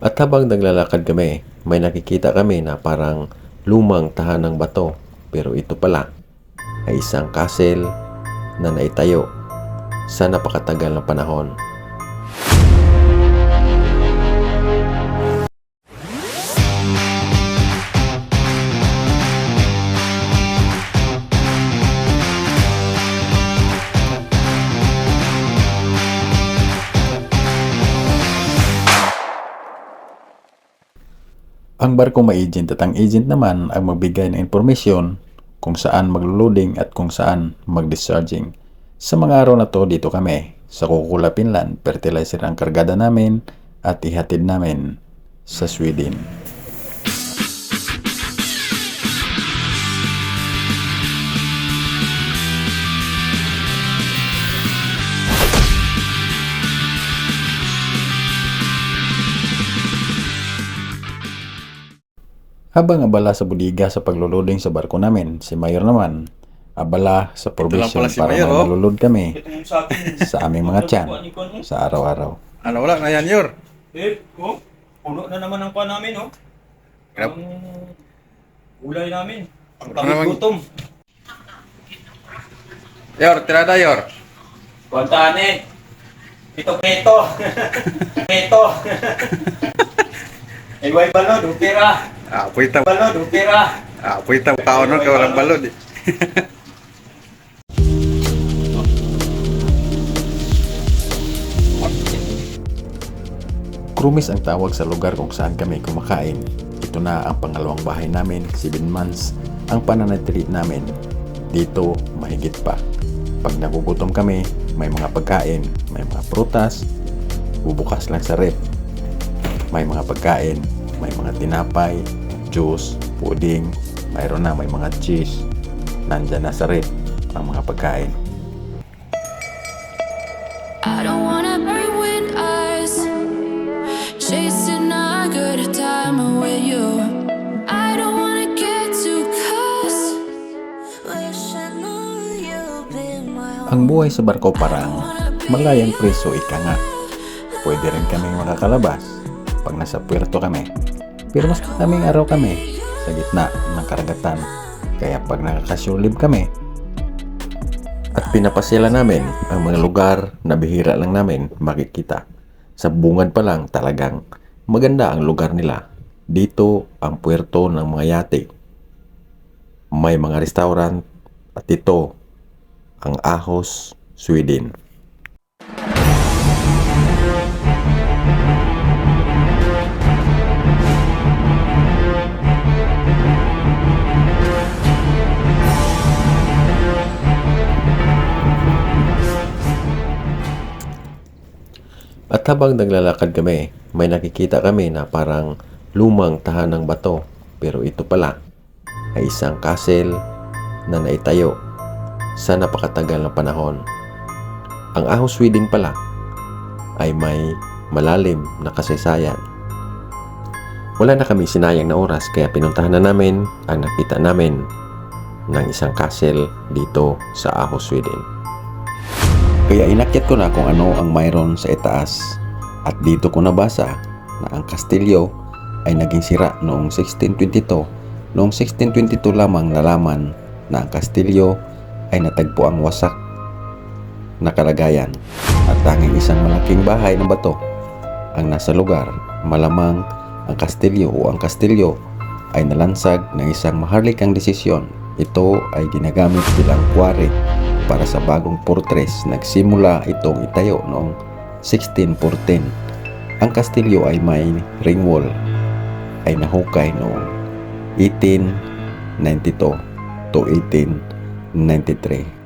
At habang naglalakad kami, may nakikita kami na parang lumang tahanang bato. Pero ito pala ay isang castle na naitayo sa napakatagal na panahon. Ang barko may agent at ang agent naman ang magbigay ng impormasyon kung saan maglo-loading at kung saan mag-discharging. Sa mga araw na to, dito kami sa Kukula, Finland. Fertilizer ang kargada namin at ihatid namin sa Sweden. Habang abala sa budiga sa pagluluding sa barko namin, si Mayor naman, abala sa provision si para Mayor, may oh. malulod kami sa aming mga tiyan sa araw-araw. Ano wala na yan, Yor? Eh, oh, puno na naman ang kuha namin, oh. Grab. Ang ulay namin. Ang naman- gutom. Yor, tirada, Yor. Kuwantaan eh. Ito peto. peto. Eh, way balod, upira. Ah, puwita. Balod, upira. Ah, puwita. Kaon nun, ka walang balod. eh. Krumis ang tawag sa lugar kung saan kami kumakain. Ito na ang pangalawang bahay namin, 7 months ang pananatili namin. Dito, mahigit pa. Pag nagugutom kami, may mga pagkain, may mga prutas, bubukas lang sa rep. May mga pagkain, may mga tinapay, juice, pudding, mayroon na may mga cheese. Nandyan na sa rep ang mga pagkain. I don't wanna burn with eyes, chasing a good time with you. I don't wanna get too. Wish I knew my Ang buhay sa barko parang malayang preso ika nga. Pwede rin kaming makakalabas pag nasa puerto kami. Pero mas maraming araw kami sa gitna ng karagatan. Kaya pag nakakasyulib kami, At pinapasila namin ang mga lugar na bihira lang namin makikita. Sa bungad pa lang talagang maganda ang lugar nila. Dito ang puerto ng mga yate. May mga restaurant at ito ang Ahos, Sweden. At habang naglalakad kami, may nakikita kami na parang lumang tahanang bato. Pero ito pala ay isang castle na naitayo sa napakatagal na panahon. Ang Ahos Sweden pala ay may malalim na kasaysayan. Wala na kami sinayang na oras kaya pinuntahan na namin ang nakita namin ng isang castle dito sa Ahos Sweden. Kaya inakyat ko na kung ano ang mayroon sa itaas. At dito ko nabasa na ang kastilyo ay naging sira noong 1622. Noong 1622 lamang nalaman na ang kastilyo ay natagpo ang wasak na kalagayan at tanging isang malaking bahay na bato ang nasa lugar. Malamang ang kastilyo o ang kastilyo ay nalansag ng isang maharlikang desisyon. Ito ay ginagamit bilang quarry para sa bagong fortress. Nagsimula itong itayo noong 1614. Ang kastilyo ay may ring wall ay nahukay noong 1892 to 1893.